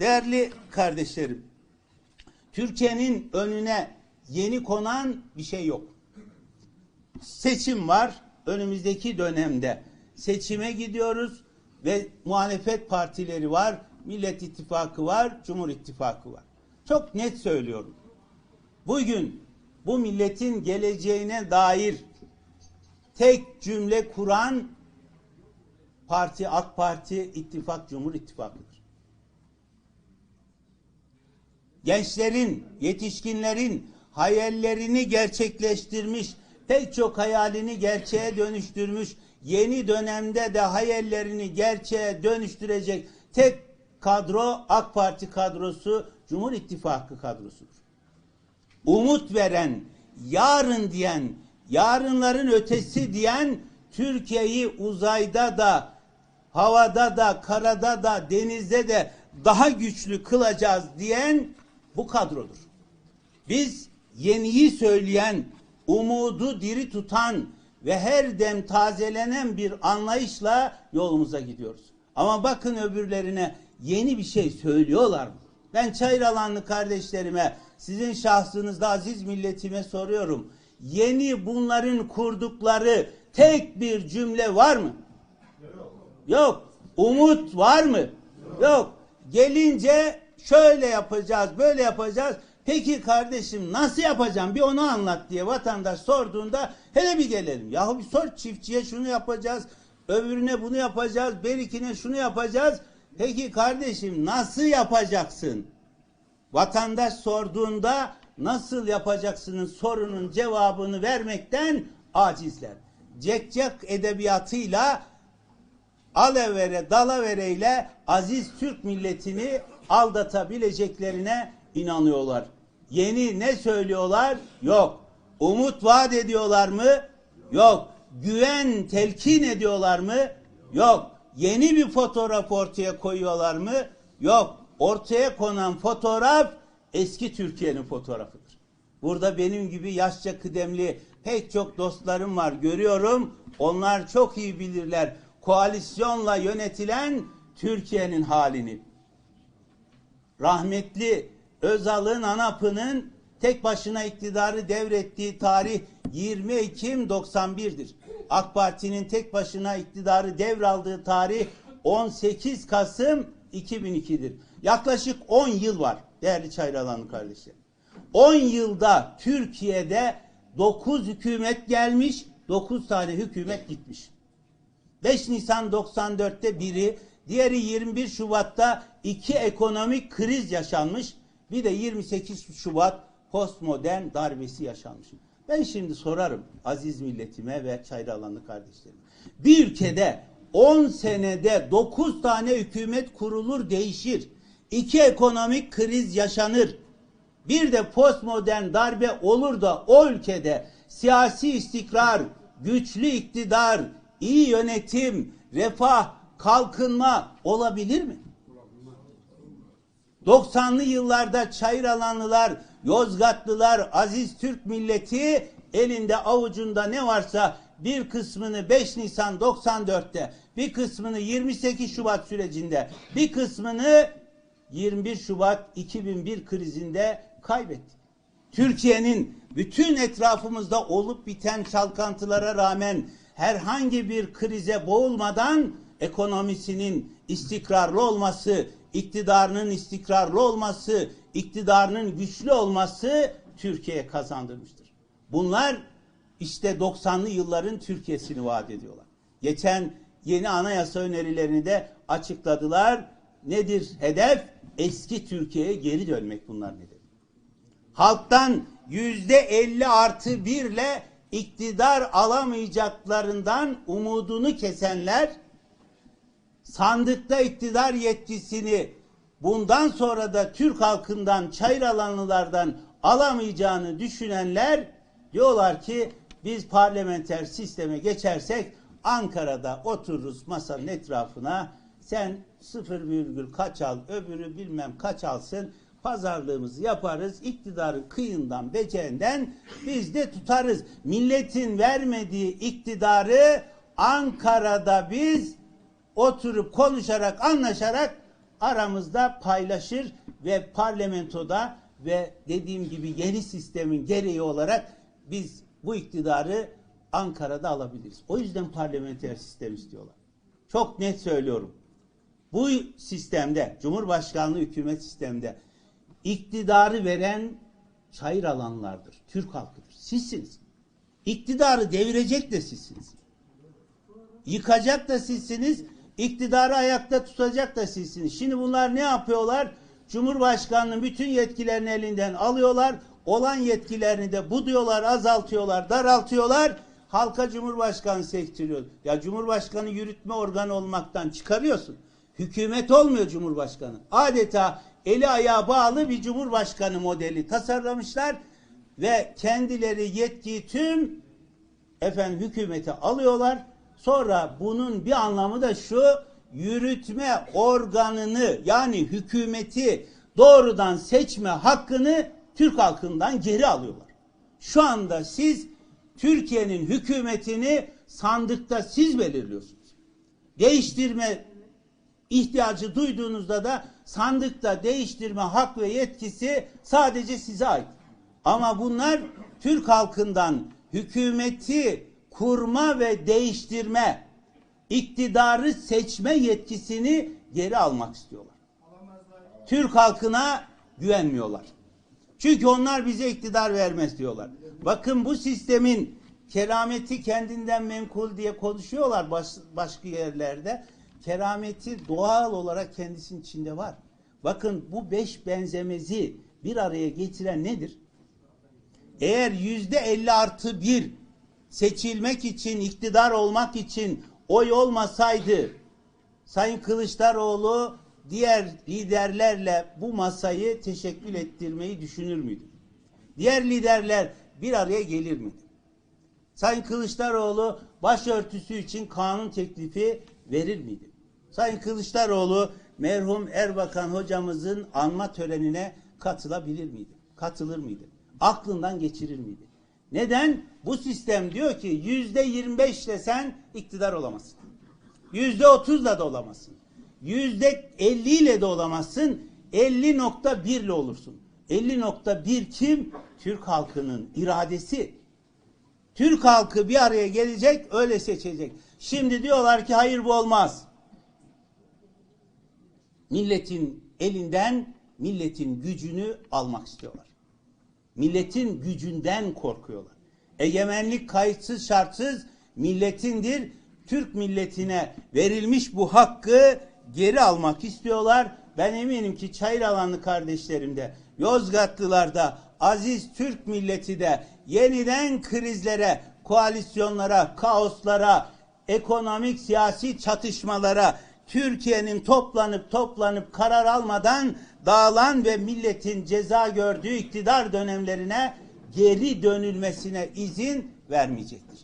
Değerli kardeşlerim, Türkiye'nin önüne yeni konan bir şey yok. Seçim var önümüzdeki dönemde. Seçime gidiyoruz ve muhalefet partileri var, Millet İttifakı var, Cumhur İttifakı var. Çok net söylüyorum. Bugün bu milletin geleceğine dair tek cümle kuran parti AK Parti, İttifak, Cumhur İttifakı'dır. Gençlerin, yetişkinlerin hayallerini gerçekleştirmiş, pek çok hayalini gerçeğe dönüştürmüş, yeni dönemde de hayallerini gerçeğe dönüştürecek tek kadro AK Parti kadrosu, Cumhur İttifakı kadrosudur. Umut veren, yarın diyen, yarınların ötesi diyen Türkiye'yi uzayda da, havada da, karada da, denizde de daha güçlü kılacağız diyen bu kadrodur. Biz yeniyi söyleyen, umudu diri tutan ve her dem tazelenen bir anlayışla yolumuza gidiyoruz. Ama bakın öbürlerine yeni bir şey söylüyorlar mı? Ben Çayralanlı kardeşlerime, sizin şahsınızda aziz milletime soruyorum. Yeni bunların kurdukları tek bir cümle var mı? Yok. Umut var mı? Yok. Gelince şöyle yapacağız, böyle yapacağız. Peki kardeşim nasıl yapacağım bir onu anlat diye vatandaş sorduğunda hele bir gelelim. Yahu bir sor çiftçiye şunu yapacağız, öbürüne bunu yapacağız, berikine şunu yapacağız. Peki kardeşim nasıl yapacaksın? Vatandaş sorduğunda nasıl yapacaksının sorunun cevabını vermekten acizler. Cekcek edebiyatıyla alevere dalavereyle aziz Türk milletini aldatabileceklerine inanıyorlar. Yeni ne söylüyorlar? Yok. Umut vaat ediyorlar mı? Yok. Güven telkin ediyorlar mı? Yok. Yeni bir fotoğraf ortaya koyuyorlar mı? Yok. Ortaya konan fotoğraf eski Türkiye'nin fotoğrafıdır. Burada benim gibi yaşça kıdemli pek çok dostlarım var görüyorum. Onlar çok iyi bilirler koalisyonla yönetilen Türkiye'nin halini. Rahmetli Özal'ın ANAP'ının tek başına iktidarı devrettiği tarih 20 Ekim 91'dir. AK Parti'nin tek başına iktidarı devraldığı tarih 18 Kasım 2002'dir. Yaklaşık 10 yıl var değerli Çayralanlı kardeşlerim. 10 yılda Türkiye'de 9 hükümet gelmiş, 9 tane hükümet gitmiş. 5 Nisan 94'te biri, diğeri 21 Şubat'ta iki ekonomik kriz yaşanmış. Bir de 28 Şubat postmodern darbesi yaşanmış. Ben şimdi sorarım aziz milletime ve Çayralanlı kardeşlerime. Bir ülkede 10 senede 9 tane hükümet kurulur değişir. İki ekonomik kriz yaşanır. Bir de postmodern darbe olur da o ülkede siyasi istikrar, güçlü iktidar, iyi yönetim, refah, kalkınma olabilir mi? 90'lı yıllarda Çayıralanlılar, Yozgatlılar, Aziz Türk milleti elinde avucunda ne varsa bir kısmını 5 Nisan 94'te, bir kısmını 28 Şubat sürecinde, bir kısmını 21 Şubat 2001 krizinde kaybetti. Türkiye'nin bütün etrafımızda olup biten çalkantılara rağmen herhangi bir krize boğulmadan ekonomisinin istikrarlı olması, iktidarının istikrarlı olması, iktidarının güçlü olması Türkiye'ye kazandırmıştır. Bunlar işte 90'lı yılların Türkiye'sini vaat ediyorlar. Geçen yeni anayasa önerilerini de açıkladılar. Nedir hedef? Eski Türkiye'ye geri dönmek bunlar nedir? Halktan yüzde 50 artı birle iktidar alamayacaklarından umudunu kesenler sandıkta iktidar yetkisini bundan sonra da Türk halkından, Çayralanlılardan alamayacağını düşünenler diyorlar ki biz parlamenter sisteme geçersek Ankara'da otururuz masanın etrafına sen sıfır virgül kaç al öbürü bilmem kaç alsın pazarlığımızı yaparız iktidarın kıyından becerinden biz de tutarız. Milletin vermediği iktidarı Ankara'da biz oturup konuşarak anlaşarak aramızda paylaşır ve parlamentoda ve dediğim gibi yeni sistemin gereği olarak biz bu iktidarı Ankara'da alabiliriz. O yüzden parlamenter sistem istiyorlar. Çok net söylüyorum. Bu sistemde, Cumhurbaşkanlığı hükümet sistemde iktidarı veren çayır alanlardır. Türk halkıdır. Sizsiniz. İktidarı devirecek de sizsiniz. Yıkacak da sizsiniz. İktidarı ayakta tutacak da sizsiniz. Şimdi bunlar ne yapıyorlar? Cumhurbaşkanının bütün yetkilerini elinden alıyorlar. Olan yetkilerini de bu diyorlar, azaltıyorlar, daraltıyorlar. Halka Cumhurbaşkanı sektiriyor. Ya Cumhurbaşkanı yürütme organı olmaktan çıkarıyorsun. Hükümet olmuyor Cumhurbaşkanı. Adeta eli ayağı bağlı bir Cumhurbaşkanı modeli tasarlamışlar ve kendileri yetkiyi tüm efendim hükümete alıyorlar. Sonra bunun bir anlamı da şu yürütme organını yani hükümeti doğrudan seçme hakkını Türk halkından geri alıyorlar. Şu anda siz Türkiye'nin hükümetini sandıkta siz belirliyorsunuz. Değiştirme ihtiyacı duyduğunuzda da sandıkta değiştirme hak ve yetkisi sadece size ait. Ama bunlar Türk halkından hükümeti kurma ve değiştirme, iktidarı seçme yetkisini geri almak istiyorlar. Türk halkına güvenmiyorlar. Çünkü onlar bize iktidar vermez diyorlar. Bakın bu sistemin kerameti kendinden menkul diye konuşuyorlar baş, başka yerlerde. Kerameti doğal olarak kendisinin içinde var. Bakın bu beş benzemezi bir araya getiren nedir? Eğer yüzde elli artı bir seçilmek için, iktidar olmak için oy olmasaydı Sayın Kılıçdaroğlu diğer liderlerle bu masayı teşekkül ettirmeyi düşünür müydü? Diğer liderler bir araya gelir miydi? Sayın Kılıçdaroğlu başörtüsü için kanun teklifi verir miydi? Sayın Kılıçdaroğlu merhum Erbakan hocamızın anma törenine katılabilir miydi? Katılır mıydı? Aklından geçirir miydi? Neden? Bu sistem diyor ki yüzde yirmi beşle sen iktidar olamazsın. Yüzde otuzla da olamazsın. Yüzde elli ile de olamazsın. 50.1 ile olursun. 50.1 kim? Türk halkının iradesi. Türk halkı bir araya gelecek, öyle seçecek. Şimdi diyorlar ki hayır bu olmaz. Milletin elinden milletin gücünü almak istiyorlar. Milletin gücünden korkuyorlar. Egemenlik kayıtsız şartsız milletindir. Türk milletine verilmiş bu hakkı geri almak istiyorlar. Ben eminim ki Çayıralanlı kardeşlerim de, Yozgatlılar da, aziz Türk milleti de yeniden krizlere, koalisyonlara, kaoslara, ekonomik siyasi çatışmalara, Türkiye'nin toplanıp toplanıp karar almadan dağılan ve milletin ceza gördüğü iktidar dönemlerine geri dönülmesine izin vermeyecektir.